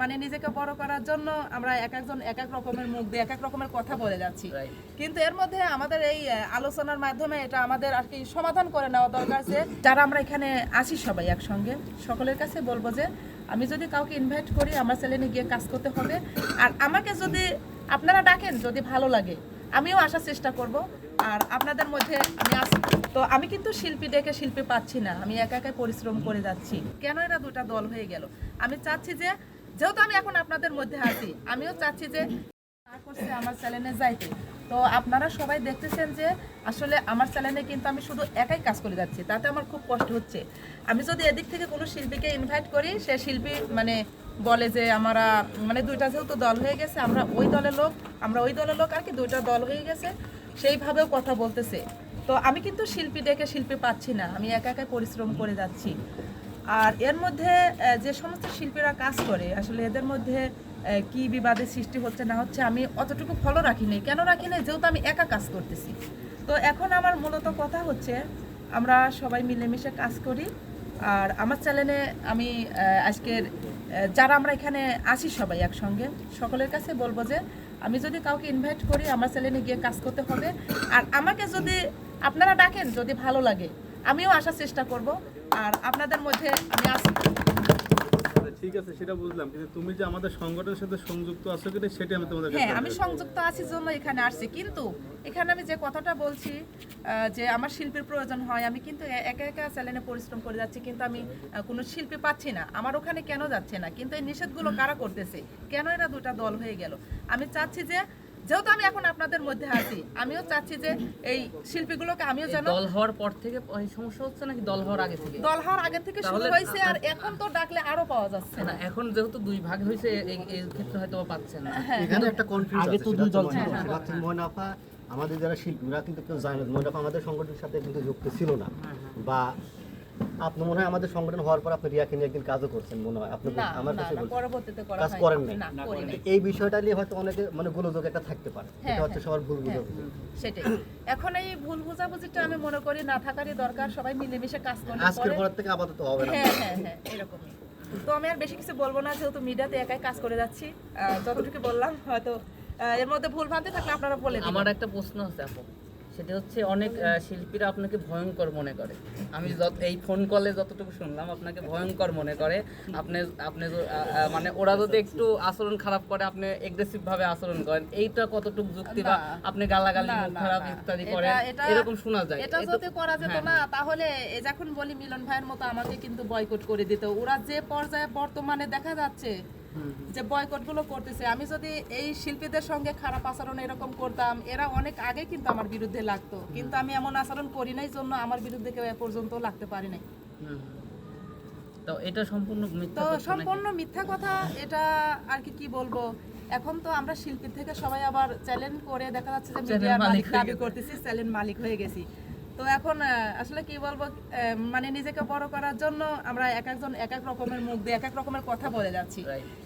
মানে নিজেকে বড় করার জন্য আমরা এক একজন এক এক রকমের মুখ দিয়ে এক এক রকমের কথা বলে যাচ্ছি। কিন্তু এর মধ্যে আমাদের এই আলোচনার মাধ্যমে এটা আমাদের আর কি সমাধান করে নেওয়া দরকার যে যারা আমরা এখানে আসি সবাই একসঙ্গে সকলের কাছে বলব যে আমি যদি কাউকে ইনভাইট করি আমার চ্যানেলে গিয়ে কাজ করতে হবে। আর আমাকে যদি আপনারা ডাকেন যদি ভালো লাগে আমিও আসার চেষ্টা করব। আর আপনাদের মধ্যে আমি আসি তো আমি কিন্তু শিল্পী ডেকে শিল্পী পাচ্ছি না। আমি একা একাই পরিশ্রম করে যাচ্ছি। কেন এরা দুটা দল হয়ে গেল? আমি চাচ্ছি যে, যেহেতু আমি এখন আপনাদের মধ্যে আছি, আমিও চাচ্ছি যে করছে আমার চ্যানেলে যাইতে। তো আপনারা সবাই দেখতেছেন যে, আসলে আমার চ্যানেলে কিন্তু আমি শুধু একাই কাজ করে যাচ্ছি। তাতে আমার খুব কষ্ট হচ্ছে। আমি যদি এদিক থেকে কোনো শিল্পীকে ইনভাইট করি, সে শিল্পী মানে বলে যে, আমরা মানে দুইটা যেহেতু দল হয়ে গেছে, আমরা ওই দলের লোক, আমরা ওই দলের লোক আর কি দুইটা দল হয়ে গেছে। সেইভাবেও কথা বলতেছে। তো আমি কিন্তু শিল্পী ডেকে শিল্পী পাচ্ছি না, আমি একা একা পরিশ্রম করে যাচ্ছি। আর এর মধ্যে যে সমস্ত শিল্পীরা কাজ করে, আসলে এদের মধ্যে কি বিবাদের সৃষ্টি হচ্ছে না হচ্ছে আমি অতটুকু ফলো রাখি নাই। কেন রাখি নাই? যেহেতু আমি একা কাজ করতেছি। তো এখন আমার মূলত কথা হচ্ছে, আমরা সবাই মিলেমিশে কাজ করি। আর আমার চ্যানেলে আমি আজকের যারা আমরা এখানে আসি সবাই একসঙ্গে, সকলের কাছে বলব যে আমি যদি কাউকে ইনভাইট করি আমার চ্যানেলে গিয়ে কাজ করতে হবে। আর আমাকে যদি আপনারা ডাকেন যদি ভালো লাগে আমিও আসার চেষ্টা করব। আর আপনাদের মধ্যে আমি আসি আচ্ছা, ঠিক আছে সেটা বুঝলাম। কিন্তু তুমি যে আমাদের সংগঠনের সাথে সংযুক্ত আছো কিনা সেটা আমি তোমাদের হ্যাঁ আমি সংযুক্ত আছি জন্য এখানে আসছি। কিন্তু এখানে আমি যে কথাটা বলছি যে আমার শিল্পীর প্রয়োজন হয় আমি কিন্তু একা একা চ্যানেলে পরিশ্রম করে যাচ্ছি কিন্তু আমি কোনো শিল্পী পাচ্ছি না। আমার ওখানে কেন যাচ্ছে না? কিন্তু এই নিষেধগুলো কারা করতেছে? কেন এরা দুটা দল হয়ে গেল? আমি চাচ্ছি যে যেহেতু আমি এখন আপনাদের মধ্যে আছি আমিও চাচ্ছি যে এই শিল্পীগুলোকে আমিও যেন দল হওয়ার পর থেকে সমস্যা হচ্ছে নাকি দল হওয়ার আগে থেকে? দল হওয়ার আগে থেকে শুরু হয়েছে আর এখন তো ডাকলে আরও পাওয়া যাচ্ছে না। এখন যেহেতু দুই ভাগ হয়েছে এই ক্ষেত্রে হয়তো পাচ্ছেন না। হ্যাঁ। এখানে একটা কনফিউজ আগে আছে তো দুই দল ছিল। সেটা আমাদের যারা শিল্পীরা কিন্তু কেউ জানে না। ময়নাফা আমাদের সংগঠনের সাথে কিন্তু যুক্ত ছিল না। বা আপনি মনে হয় আমাদের সংগঠন হওয়ার পর আপনি রিয়াকে নিয়ে একদিন কাজও করছেন মনে হয়। আপনি আমার কাছে পরবর্তীতে করা কাজ করেন না এই বিষয়টা নিয়ে হয়তো অনেকে মানে গোলযোগ একটা থাকতে পারে। হ্যাঁ, এটা হচ্ছে হ্যাঁ, সবার ভুল হ্যাঁ, বুঝাবুঝি। সেটাই। এখন এই ভুল বোঝাবুঝিটা আমি মনে করি না থাকারই দরকার। সবাই মিলেমিশে কাজ করলে আজকের পরে থেকে আপাতত হবে না। হ্যাঁ হ্যাঁ হ্যাঁ এরকমই। তো আমি আর বেশি কিছু বলব না যেহেতু মিডিয়াতে একাই কাজ করে যাচ্ছি। যতটুকু বললাম হয়তো এর মধ্যে ভুল ভ্রান্তি থাকলে আপনারা বলে দিন আমার একটা প্রশ্ন আছে আপু। সেটা হচ্ছে অনেক শিল্পীরা আপনাকে ভয়ঙ্কর মনে করে। আমি যত এই ফোন কলে যতটুকু শুনলাম আপনাকে ভয়ঙ্কর মনে করে। আপনি আপনি মানে ওরা যদি একটু আচরণ খারাপ করে আপনি এগ্রেসিভ ভাবে আচরণ করেন এইটা কতটুকু যুক্তি বা আপনি গালাগালি খারাপ ইত্যাদি করেন এরকম শোনা যায়। এটা যদি করা যেত হ্যাঁ, না তাহলে যখন বলি মিলন ভাইয়ের মতো আমাকে কিন্তু বয়কট করে দিত। ওরা যে পর্যায়ে বর্তমানে দেখা যাচ্ছে যে বয়কটগুলো করতেছে। আমি যদি এই শিল্পীদের সঙ্গে খারাপ আচরণ এরকম করতাম এরা অনেক আগে কিন্তু আমার বিরুদ্ধে লাগতো। কিন্তু আমি এমন আচরণ করি নাই জন্য আমার বিরুদ্ধে কেউ এ পর্যন্ত লাগতে পারি নাই। তো এটা সম্পূর্ণ মিথ্যা তো সম্পূর্ণ মিথ্যা কথা এটা আর কি কি বলব? এখন তো আমরা শিল্পী থেকে সবাই আবার চ্যালেঞ্জ করে দেখা যাচ্ছে যে মিডিয়ার মালিক দাবি করতেছি চ্যালেঞ্জ মালিক হয়ে গেছি। তো এখন আসলে কি বলব মানে নিজেকে বড় করার জন্য আমরা এক একজন এক এক রকমের মুখ দিয়ে এক এক রকমের কথা বলে যাচ্ছি।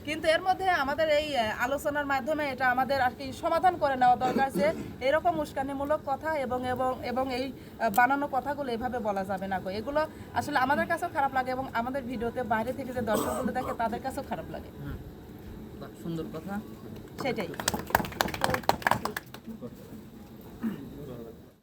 কিন্তু এর মধ্যে আমাদের এই আলোচনার মাধ্যমে এটা আমাদের আর কি সমাধান করে নেওয়া দরকার যে এরকম উস্কানিমূলক কথা এবং এবং এবং এই বানানো কথাগুলো এভাবে বলা যাবে না। এগুলো আসলে আমাদের কাছেও খারাপ লাগে এবং আমাদের ভিডিওতে বাইরে থেকে যে দর্শকগুলো দেখে তাদের কাছেও খারাপ লাগে। সুন্দর কথা। সেটাই।